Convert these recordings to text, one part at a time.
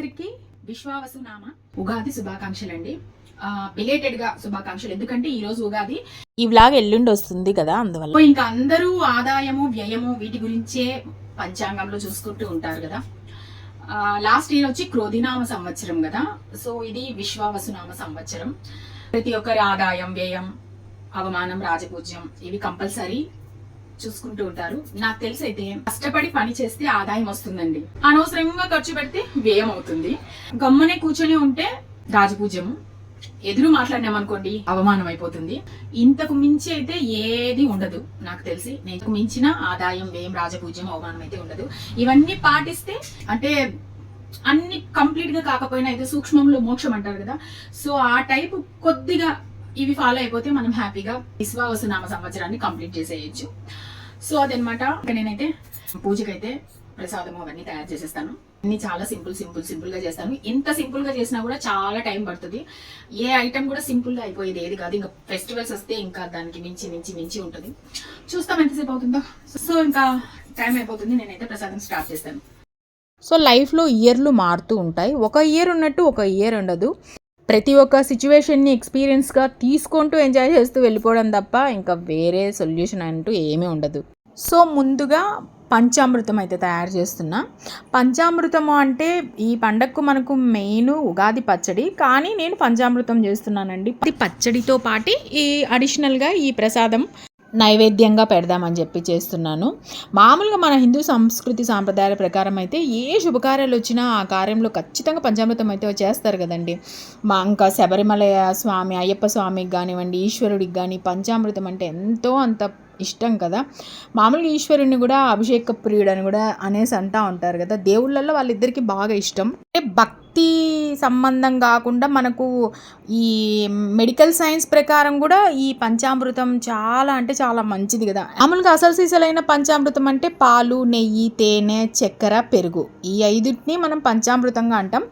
అందరికీ విశ్వావసు నామ ఉగాది శుభాకాంక్షలు అండి బిలేటెడ్గా శుభాకాంక్షలు. ఎందుకంటే ఈ రోజు ఉగాది ఈ వ్లాగ్ ఎల్లుండి వస్తుంది కదా అందువల్ల. ఇంకా అందరూ ఆదాయము వ్యయము వీటి గురించే పంచాంగంలో చూసుకుంటూ ఉంటారు కదా. లాస్ట్ ఇయర్ వచ్చి క్రోధినామ సంవత్సరం కదా. సో ఇది విశ్వావసునామ సంవత్సరం. ప్రతి ఒక్కరి ఆదాయం వ్యయం అవమానం రాజపూజ్యం ఇవి కంపల్సరీ చూసుకుంటూ ఉంటారు. నాకు తెలిసి అయితే కష్టపడి పని చేస్తే ఆదాయం వస్తుందండి. అనవసరంగా ఖర్చు పెడితే వ్యయం అవుతుంది. గమ్మనే కూర్చొని ఉంటే రాజపూజ్యము ఎదురు మాట్లాడినామనుకోండి అవమానం అయిపోతుంది. ఇంతకు మించి అయితే ఏది ఉండదు నాకు తెలిసి. నేను మించిన ఆదాయం వ్యయం రాజపూజ్యం అవమానం అయితే ఉండదు. ఇవన్నీ పాటిస్తే అంటే అన్ని కంప్లీట్గా కాకపోయినా అయితే సూక్ష్మంలో మోక్షం అంటారు కదా. సో ఆ టైపు కొద్దిగా ఇవి ఫాలో అయిపోతే మనం హ్యాపీగా విశ్వావసు నామ సంవత్సరాన్ని కంప్లీట్ చేసేయచ్చు. సో అదనమాట. నేనైతే పూజకైతే ప్రసాదం అవన్నీ తయారు చేసేస్తాను. అన్ని చాలా సింపుల్ సింపుల్ సింపుల్గా చేస్తాను. ఇంత సింపుల్గా చేసినా కూడా చాలా టైం పడుతుంది. ఏ ఐటమ్ కూడా సింపుల్గా అయిపోయేది ఏది కాదు. ఇంకా ఫెస్టివల్స్ వస్తే ఇంకా దానికి మించి మించి మించి ఉంటుంది. చూస్తాం ఎంతసేపు అవుతుందో. సో ఇంకా టైం అయిపోతుంది. నేనైతే ప్రసాదం స్టార్ట్ చేస్తాను. సో లైఫ్లో ఇయర్లు మారుతూ ఉంటాయి. ఒక ఇయర్ ఉన్నట్టు ఒక ఇయర్ ఉండదు. ప్రతి ఒక్క సిచ్యువేషన్ని ఎక్స్పీరియన్స్గా తీసుకుంటూ ఎంజాయ్ చేస్తూ వెళ్ళిపోవడం తప్ప ఇంకా వేరే సొల్యూషన్ అంటూ ఏమీ ఉండదు. సో ముందుగా పంచామృతం అయితే తయారు చేస్తున్నా. పంచామృతము అంటే ఈ పండగకు మనకు మెయిన్ ఉగాది పచ్చడి. కానీ నేను పంచామృతం చేస్తున్నానండి. ఇది పచ్చడితో పాటు ఈ అడిషనల్గా ఈ ప్రసాదం నైవేద్యంగా పెడదామని చెప్పి చేస్తున్నాను. మామూలుగా మన హిందూ సంస్కృతి సాంప్రదాయాల ప్రకారం అయితే ఏ శుభకార్యాలు వచ్చినా ఆ కార్యంలో ఖచ్చితంగా పంచామృతం అయితే చేస్తారు కదండి. మా ఇంకా శబరిమల స్వామి అయ్యప్ప స్వామికి కానివ్వండి ఈశ్వరుడికి కానీ పంచామృతం అంటే ఎంతో అంత ఇష్టం కదా. మామూలుగా ఈశ్వరుని కూడా అభిషేక ప్రియుడు అని కూడా అనేసి అంటా ఉంటారు కదా. దేవుళ్ళల్లో వాళ్ళిద్దరికి బాగా ఇష్టం. అంటే భక్తి సంబంధం కాకుండా మనకు ఈ మెడికల్ సైన్స్ ప్రకారం కూడా ఈ పంచామృతం చాలా అంటే చాలా మంచిది కదా. మామూలుగా అసలు సీసలైన పంచామృతం అంటే పాలు నెయ్యి తేనె చక్కెర పెరుగు ఈ ఐదుటిని మనం పంచామృతంగా అంటాం.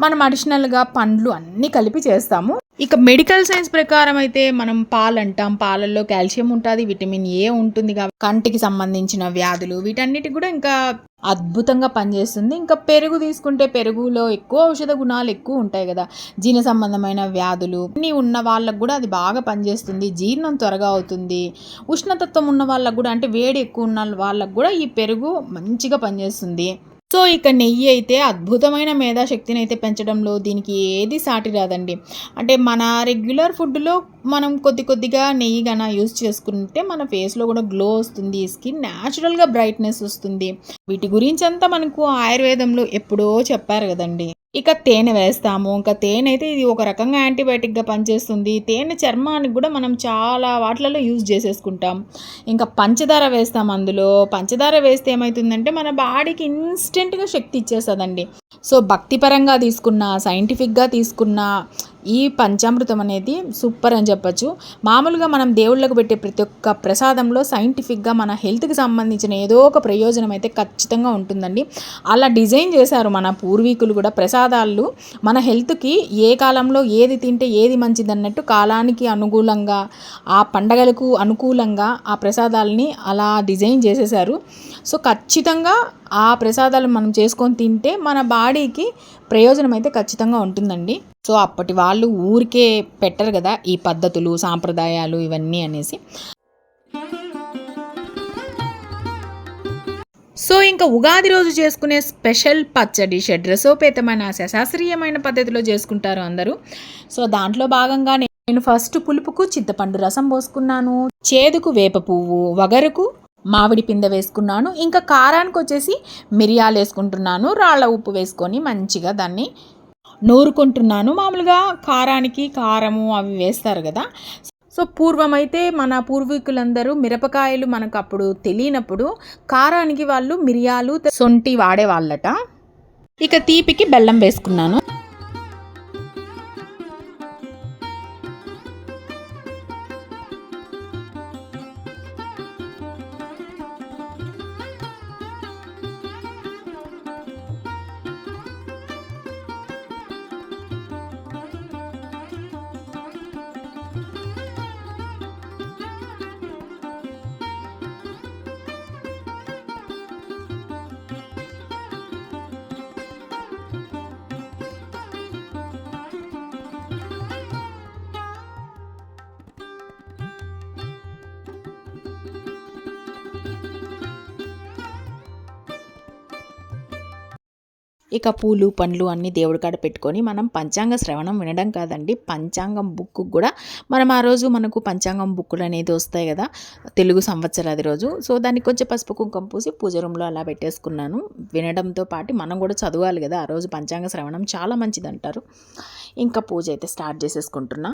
మనం అడిషనల్గా పండ్లు అన్నీ కలిపి చేస్తాము. ఇక మెడికల్ సైన్స్ ప్రకారం అయితే మనం పాలు అంటాం. పాలల్లో కాల్షియం ఉంటుంది విటమిన్ ఏ ఉంటుంది కాబట్టి కంటికి సంబంధించిన వ్యాధులు వీటన్నిటికి కూడా ఇంకా అద్భుతంగా పనిచేస్తుంది. ఇంకా పెరుగు తీసుకుంటే పెరుగులో ఎక్కువ ఔషధ గుణాలు ఎక్కువ ఉంటాయి కదా. జీర్ణ సంబంధమైన వ్యాధులు అన్నీ ఉన్న వాళ్ళకు కూడా అది బాగా పనిచేస్తుంది. జీర్ణం త్వరగా అవుతుంది. ఉష్ణతత్వం ఉన్న వాళ్ళకు కూడా అంటే వేడి ఎక్కువ ఉన్న వాళ్ళకు కూడా ఈ పెరుగు మంచిగా పనిచేస్తుంది. సో ఇక నెయ్యి అయితే అద్భుతమైన మేధాశక్తిని అయితే పెంచడంలో దీనికి ఏది సాటి రాదండి. అంటే మన రెగ్యులర్ ఫుడ్లో మనం కొద్ది కొద్దిగా నెయ్యి గన యూస్ చేసుకుంటే మన ఫేస్లో కూడా గ్లో వస్తుంది స్కిన్ న్యాచురల్గా బ్రైట్నెస్ వస్తుంది. వీటి గురించి అంతా మనకు ఆయుర్వేదంలో ఎప్పుడో చెప్పారు కదండి. ఇక తేనె వేస్తాము. ఇంకా తేనె అయితే ఇది ఒక రకంగా యాంటీబయాటిక్గా పనిచేస్తుంది. తేనె చర్మానికి కూడా మనం చాలా వాటిలలో యూజ్ చేసేసుకుంటాం. ఇంకా పంచదార వేస్తాం అందులో. పంచదార వేస్తే ఏమవుతుందంటే మన బాడీకి ఇన్స్టెంట్గా శక్తి ఇచ్చేస్తుందండి. సో భక్తిపరంగా తీసుకున్న సైంటిఫిక్గా తీసుకున్న ఈ పంచామృతం అనేది సూపర్ అని చెప్పొచ్చు. మామూలుగా మనం దేవుళ్ళకు పెట్టే ప్రతి ఒక్క ప్రసాదంలో సైంటిఫిక్గా మన హెల్త్కి సంబంధించిన ఏదో ఒక ప్రయోజనం అయితే ఖచ్చితంగా ఉంటుందండి. అలా డిజైన్ చేశారు మన పూర్వీకులు కూడా ప్రసాదాలు. మన హెల్త్కి ఏ కాలంలో ఏది తింటే ఏది మంచిది అన్నట్టు కాలానికి అనుకూలంగా ఆ పండగలకు అనుకూలంగా ఆ ప్రసాదాలని అలా డిజైన్ చేసేసారు సో ఖచ్చితంగా ఆ ప్రసాదాలు మనం చేసుకొని తింటే మన బాడీకి ప్రయోజనం అయితే ఖచ్చితంగా ఉంటుందండి. సో అప్పటి వాళ్ళు ఊరికే పెట్టరు కదా ఈ పద్ధతులు సాంప్రదాయాలు ఇవన్నీ అనేసి. సో ఇంకా ఉగాది రోజు చేసుకునే స్పెషల్ పచ్చడి షడ్రసోపేతమైన శాస్త్రీయమైన పద్ధతిలో చేసుకుంటారు అందరూ. సో దాంట్లో భాగంగా నేను ఫస్ట్ పులుపుకు చింతపండు రసం పోసుకున్నాను. చేదుకు వేప పువ్వు వగరుకు మామిడి పింద వేసుకున్నాను. ఇంకా కారానికి వచ్చేసి మిరియాలు వేసుకుంటున్నాను. రాళ్ళ ఉప్పు వేసుకొని మంచిగా దాన్ని నూరుకుంటున్నాను. మామూలుగా కారానికి కారము అవి వేస్తారు కదా. సో పూర్వమైతే మన పూర్వీకులందరూ మిరపకాయలు మనకు అప్పుడు తెలియనప్పుడు కారానికి వాళ్ళు మిరియాలు సొంటి వాడేవాళ్ళట. ఇక తీపికి బెల్లం వేసుకున్నాను. ఇక పూలు పండ్లు అన్ని దేవుడి కాడ పెట్టుకొని మనం పంచాంగ శ్రవణం వినడం కాదండి. పంచాంగం బుక్ కూడా మనం ఆ రోజు మనకు పంచాంగం బుక్కులు అనేది వస్తాయి కదా తెలుగు సంవత్సరాది రోజు. సో దానికి కొంచెం పసుపు కుంకుమ పూసి పూజ రూమ్లో అలా పెట్టేసుకున్నాను. వినడంతో పాటు మనం కూడా చదవాలి కదా ఆ రోజు పంచాంగ శ్రవణం చాలా మంచిది అంటారు ఇంకా పూజ అయితే స్టార్ట్ చేసేసుకుంటున్నా.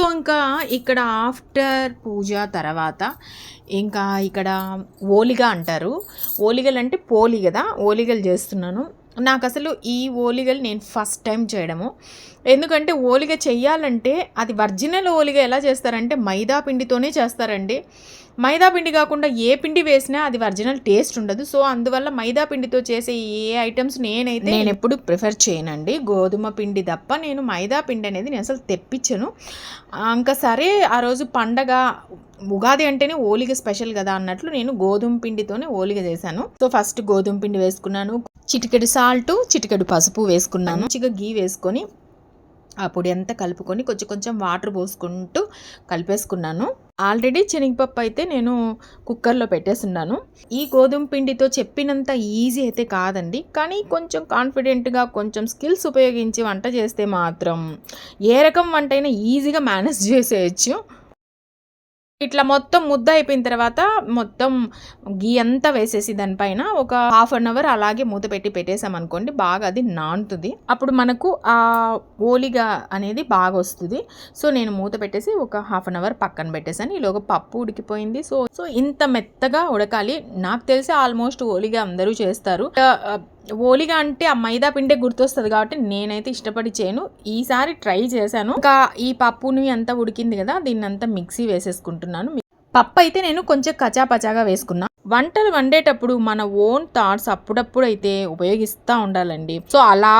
సో ఇంకా ఇక్కడ ఆఫ్టర్ పూజ తర్వాత ఇంకా ఇక్కడ ఓలిగా అంటారు. ఓలిగలు అంటే పోలి కదా? ఓలిగలు చేస్తున్నాను. నాకు అసలు ఈ ఓలిగలు నేను ఫస్ట్ టైం చేయడము. ఎందుకంటే ఓలిగ చెయ్యాలంటే అది ఒరిజినల్ ఓలిగ ఎలా చేస్తారంటే మైదా పిండితోనే చేస్తారండి. మైదా పిండి కాకుండా ఏ పిండి వేసినా అది ఒరిజినల్ టేస్ట్ ఉండదు. సో అందువల్ల మైదా పిండితో చేసే ఏ ఐటమ్స్ నేనైతే నేను ఎప్పుడు ప్రిఫర్ చేయనండి. గోధుమ పిండి తప్ప నేను మైదా పిండి అనేది నేను అసలు తెప్పించను. ఇంకా సరే ఆ రోజు పండగ ఉగాది అంటేనే ఓలిగ స్పెషల్ కదా అన్నట్లు నేను గోధుమ పిండితోనే ఓలిగ చేశాను. సో ఫస్ట్ గోధుమ పిండి వేసుకున్నాను. చిటికెడు సాల్ట్ చిటికెడు పసుపు వేసుకున్నాను. మంచిగా గీ వేసుకొని ఆ పొడి అంతా కలుపుకొని కొంచెం కొంచెం వాటర్ పోసుకుంటూ కలిపేసుకున్నాను. ఆల్రెడీ శనగపప్పు అయితే నేను కుక్కర్లో పెట్టేస్తున్నాను ఈ గోధుమ పిండితో చెప్పినంత ఈజీ అయితే కాదండి. కానీ కొంచెం కాన్ఫిడెంట్గా కొంచెం స్కిల్స్ ఉపయోగించి వంట చేస్తే మాత్రం ఏ రకం వంట అయినా ఈజీగా మేనేజ్ చేసేయచ్చు. ఇట్లా మొత్తం ముద్ద అయిపోయిన తర్వాత మొత్తం గీ అంతా వేసేసి దానిపైన ఒక హాఫ్ అన్ అవర్ అలాగే మూత పెట్టి పెట్టేసాం అనుకోండి బాగా అది నానుతుంది. అప్పుడు మనకు ఆ ఓలిగా అనేది బాగా వస్తుంది. సో నేను మూత పెట్టేసి ఒక హాఫ్ అన్ అవర్ పక్కన పెట్టేసాను. ఈలోగా పప్పు ఉడికిపోయింది. సో సో ఇంత మెత్తగా ఉడకాలి. నాకు తెలిసి ఆల్మోస్ట్ ఓలిగా అందరూ చేస్తారు. ఓలిగా అంటే ఆ మైదా పిండే గుర్తొస్తుంది కాబట్టి నేనైతే ఇష్టపడి చేయను. ఈసారి ట్రై చేశాను. ఇంకా ఈ పప్పుని అంతా ఉడికింది కదా దీన్ని అంతా మిక్సీ వేసేసుకుంటున్నాను. పప్పు అయితే నేను కొంచెం కచాపచాగా వేసుకున్నా. వంటలు వండేటప్పుడు మన ఓన్ థాట్స్ అప్పుడప్పుడు అయితే ఉపయోగిస్తూ ఉండాలండి. సో అలా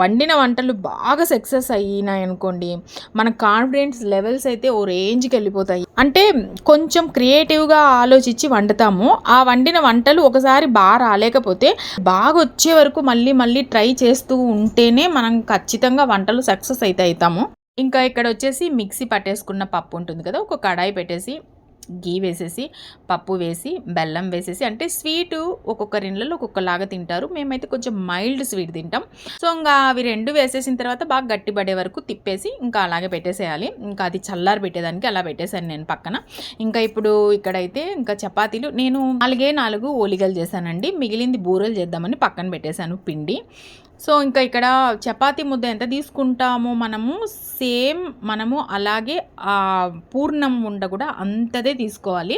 వండిన వంటలు బాగా సక్సెస్ అయినాయి అనుకోండి మన కాన్ఫిడెన్స్ లెవెల్స్ అయితే ఓ రేంజ్కి వెళ్ళిపోతాయి. అంటే కొంచెం క్రియేటివ్గా ఆలోచించి వండుతాము. ఆ వండిన వంటలు ఒకసారి బాగా రాలేకపోతే బాగా వచ్చే వరకు మళ్ళీ మళ్ళీ ట్రై చేస్తూ ఉంటేనే మనం ఖచ్చితంగా వంటలు సక్సెస్ అయితే అవుతాము. ఇంకా ఇక్కడ వచ్చేసి మిక్సీ పట్టేసుకున్న పప్పు ఉంటుంది కదా ఒక కడాయి పెట్టేసి గీ వేసేసి పప్పు వేసి బెల్లం వేసేసి అంటే స్వీటు ఒక్కొక్కరి ఇళ్ళలో ఒక్కొక్కలాగా తింటారు. మేమైతే కొంచెం మైల్డ్ స్వీట్ తింటాం. సో ఇంకా అవి రెండు వేసేసిన తర్వాత బాగా గట్టిపడే వరకు తిప్పేసి ఇంకా అలాగే పెట్టేసేయాలి. ఇంకా అది చల్లారి పెట్టేదానికి అలా పెట్టేశాను నేను పక్కన. ఇంకా ఇప్పుడు ఇక్కడైతే ఇంకా చపాతీలు నేను నాలుగే నాలుగు ఓలిగలు చేశానండి. మిగిలింది బూరెలు చేద్దామని పక్కన పెట్టేశాను పిండి. సో ఇంకా ఇక్కడ చపాతీ ముద్ద ఎంత తీసుకుంటామో మనము సేమ్ మనము అలాగే పూర్ణం ఉండ కూడా అంతదే తీసుకోవాలి.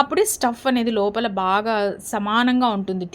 అప్పుడే స్టఫ్ అనేది లోపల బాగా సమానంగా ఉంటుంది.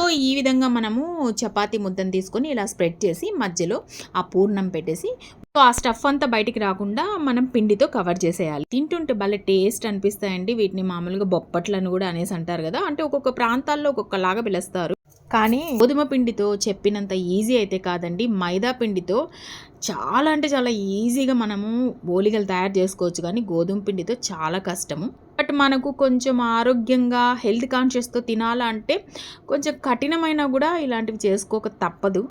సో ఈ విధంగా మనము చపాతి ముద్దను తీసుకొని ఇలా స్ప్రెడ్ చేసి మధ్యలో ఆ పూర్ణం పెట్టేసి సో ఆ స్టఫ్ అంతా బయటికి రాకుండా మనం పిండితో కవర్ చేసేయాలి. తింటుంటే భలే టేస్ట్ అనిపిస్తాయండి. వీటిని మామూలుగా బొప్పట్లను కూడా అనేసి అంటారు కదా. అంటే ఒక్కొక్క ప్రాంతాల్లో ఒక్కొక్కలాగా పిలుస్తారు. కానీ గోధుమ పిండితో చెప్పినంత ఈజీ అయితే కాదండి. మైదా పిండితో చాలా అంటే చాలా ఈజీగా మనము ఓలిగలు తయారు చేసుకోవచ్చు కానీ గోధుమ పిండితో చాలా కష్టము. బట్ మనకు కొంచెం ఆరోగ్యంగా హెల్త్ కాన్షియస్తో తినాలంటే కొంచెం కఠినమైనా కూడా ఇలాంటివి చేసుకోక తప్పదు.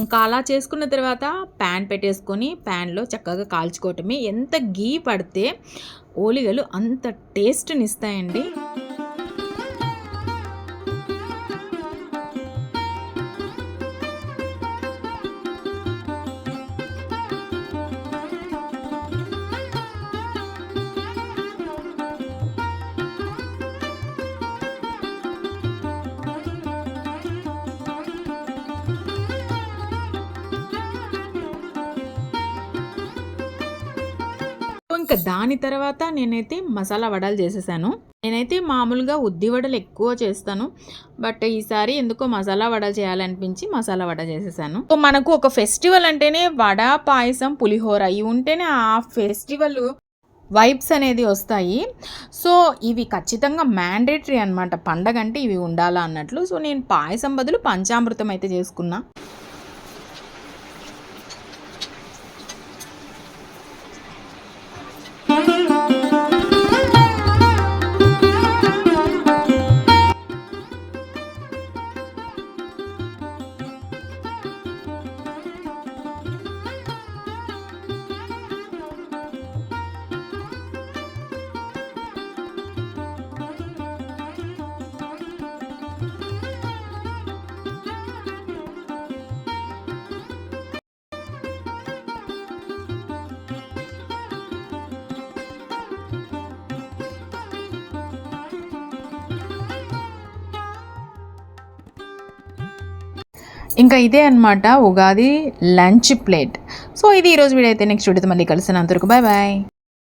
ఇంకా అలా చేసుకున్న తర్వాత ప్యాన్ పెట్టేసుకొని ప్యాన్లో చక్కగా కాల్చుకోవటమే. ఎంత గీ పడితే ఓలిగలు అంత టేస్ట్ని ఇస్తాయండి ఇంకా దాని తర్వాత నేనైతే మసాలా వడలు చేసేసాను. నేనైతే మామూలుగా ఉద్ది వడలు ఎక్కువ చేస్తాను. బట్ ఈసారి ఎందుకో మసాలా వడ చేయాలనిపించి మసాలా వడ చేసేసాను. సో మనకు ఒక ఫెస్టివల్ అంటేనే వడ పాయసం పులిహోర ఇవి ఉంటేనే ఆ ఫెస్టివల్ వైబ్స్ అనేది వస్తాయి. సో ఇవి ఖచ్చితంగా మ్యాండేటరీ అనమాట పండగ అంటే ఇవి ఉండాలా అన్నట్లు. సో నేను పాయసం బదులు పంచామృతం అయితే చేసుకున్నా. ఇంకా ఇదే అన్నమాట ఉగాది లంచ్ ప్లేట్. సో ఇది ఈరోజు వీడియో అయితే నెక్స్ట్ వీడియోతో మళ్ళీ కలిసినంతవరకు బాయ్ బాయ్